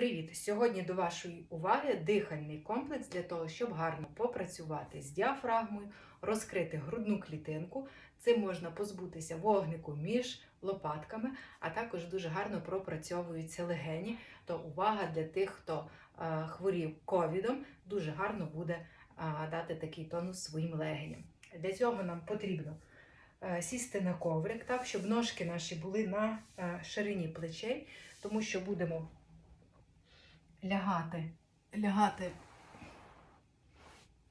Привіт! Сьогодні до вашої уваги дихальний комплекс для того, щоб гарно попрацювати з діафрагмою, розкрити грудну клітинку. Цим можна позбутися вогнику між лопатками, а також дуже гарно пропрацьовуються легені. То увага для тих, хто е, хворів ковідом, дуже гарно буде дати такий тонус своїм легеням. Для цього нам потрібно е, сісти на коврик, так, щоб ножки наші були на е, ширині плечей, тому що будемо лягати, лягати,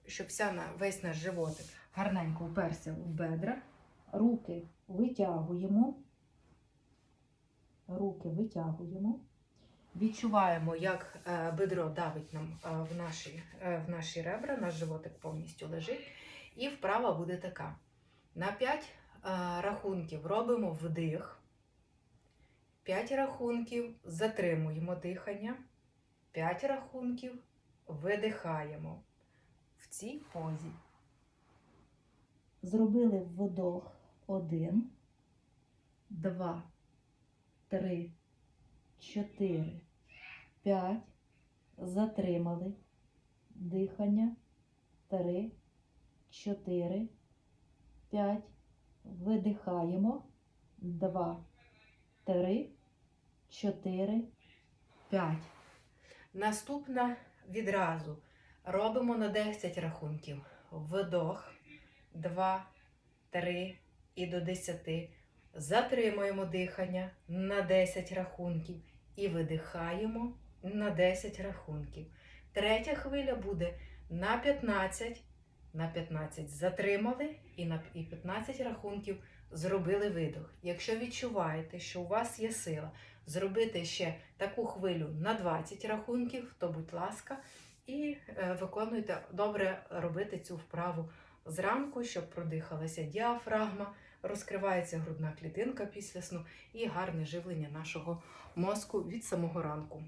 щоб вся на, весь наш животик гарненько уперся в бедра. Руки витягуємо. Руки витягуємо. Відчуваємо, як е, бедро давить нам е, в, наші, е, в наші ребра, наш животик повністю лежить. І вправа буде така. На 5 рахунків робимо вдих. 5 рахунків затримуємо дихання. 5 рахунків. Видихаємо. В цій позі. Зробили вдох. 1, 2, 3, 4, 5. Затримали. Дихання. 3, 4, 5. Видихаємо. 2, 3, 4, 5. Наступна відразу робимо на 10 рахунків. Вдох, 2, 3 і до 10. Затримуємо дихання на 10 рахунків і видихаємо на 10 рахунків. Третя хвиля буде на 15. На 15 затримали і на 15 рахунків зробили видох. Якщо відчуваєте, що у вас є сила зробити ще таку хвилю на 20 рахунків, то будь ласка, і е, виконуйте добре робити цю вправу зранку, щоб продихалася діафрагма, розкривається грудна клітинка після сну і гарне живлення нашого мозку від самого ранку.